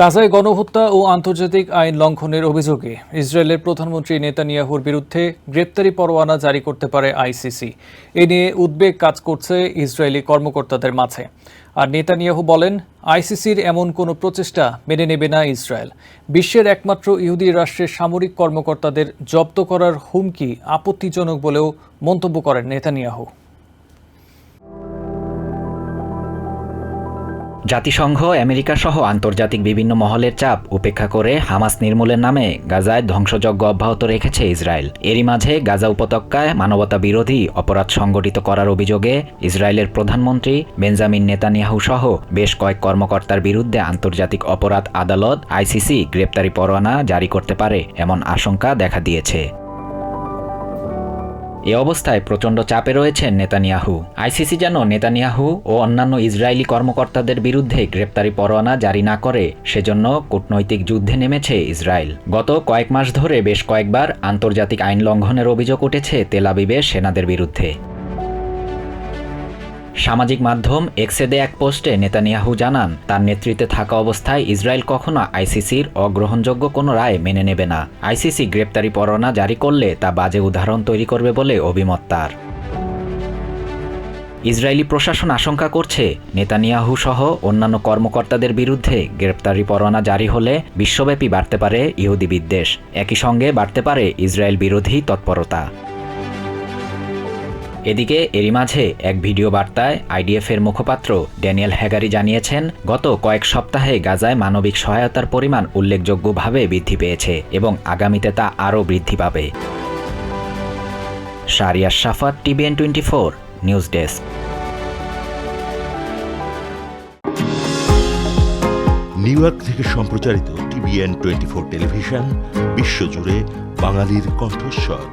গাজায় গণহত্যা ও আন্তর্জাতিক আইন লঙ্ঘনের অভিযোগে ইসরায়েলের প্রধানমন্ত্রী নেতানিয়াহুর বিরুদ্ধে গ্রেপ্তারি পরোয়ানা জারি করতে পারে আইসিসি। এ নিয়ে উদ্বেগ কাজ করছে ইসরায়েলি কর্মকর্তাদের মাঝে। আর নেতানিয়াহু বলেন, আইসিসির এমন কোনো প্রচেষ্টা মেনে নেবে না ইসরায়েল। বিশ্বের একমাত্র ইহুদি রাষ্ট্রের সামরিক কর্মকর্তাদের জব্দ করার হুমকি আপত্তিজনক বলেও মন্তব্য করেন নেতানিয়াহু। জাতিসংঘ আমেরিকা সহ আন্তর্জাতিক বিভিন্ন মহলের চাপ উপেক্ষা করে হামাস নির্মূলের নামে গাজায় ধ্বংসযজ্ঞ অব্যাহত রেখেছে ইসরায়েল। এরই মাঝে গাজা উপত্যকায় মানবতা বিরোধী অপরাধ সংগঠিত করার অভিযোগে ইসরায়েলের প্রধানমন্ত্রী বেঞ্জামিন নেতানিয়াহু সহ বেশ কয়েক কর্মকর্তার বিরুদ্ধে আন্তর্জাতিক অপরাধ আদালত আইসিসি গ্রেপ্তারি পরোয়ানা জারি করতে পারে এমন আশঙ্কা দেখা দিয়েছে। এ অবস্থায় প্রচণ্ড চাপে রয়েছেন নেতানিয়াহু। আইসিসি যেন নেতানিয়াহু ও অন্যান্য ইসরায়েলি কর্মকর্তাদের বিরুদ্ধে গ্রেপ্তারি পরোয়ানা জারি না করে, সেজন্য কূটনৈতিক যুদ্ধে নেমেছে ইসরায়েল। গত কয়েক মাস ধরে বেশ কয়েকবার আন্তর্জাতিক আইন লঙ্ঘনের অভিযোগ উঠেছে তেলাবিবে সেনাদের বিরুদ্ধে। সামাজিক মাধ্যম এক্সেদে এক পোস্টে নেতানিয়াহু জানান, তার নেতৃত্বে থাকা অবস্থায় ইসরায়েল কখনো আইসিসির অগ্রহণযোগ্য কোনো রায় মেনে নেবে না। আইসিসি গ্রেপ্তারি পরোয়ানা জারি করলে তা বাজে উদাহরণ তৈরি করবে বলে অভিমত তার। ইসরায়েলি প্রশাসন আশঙ্কা করছে, নেতানিয়াহু সহ অন্যান্য কর্মকর্তাদের বিরুদ্ধে গ্রেপ্তারি পরোয়ানা জারি হলে বিশ্বব্যাপী বাড়তে পারে ইহুদি বিদ্বেষ। একই সঙ্গে বাড়তে পারে ইসরায়েল বিরোধী তৎপরতা। এদিকে এরই মাঝে এক ভিডিও বার্তায় আইডিএফের মুখপাত্র ড্যানিয়েল হ্যাগারি জানিয়েছেন, গত কয়েক সপ্তাহে গাজায় মানবিক সহায়তার পরিমাণ উল্লেখযোগ্যভাবে বৃদ্ধি পেয়েছে এবং আগামীতে তা আরও বৃদ্ধি পাবে। Shariya Safat TVN twenty four, news desk. New York থেকে সম্প্রচারিত টিভিএন টোয়েন্টি ফোর টেলিভিশন, বিশ্বজুড়ে বাঙালির কণ্ঠস্বর।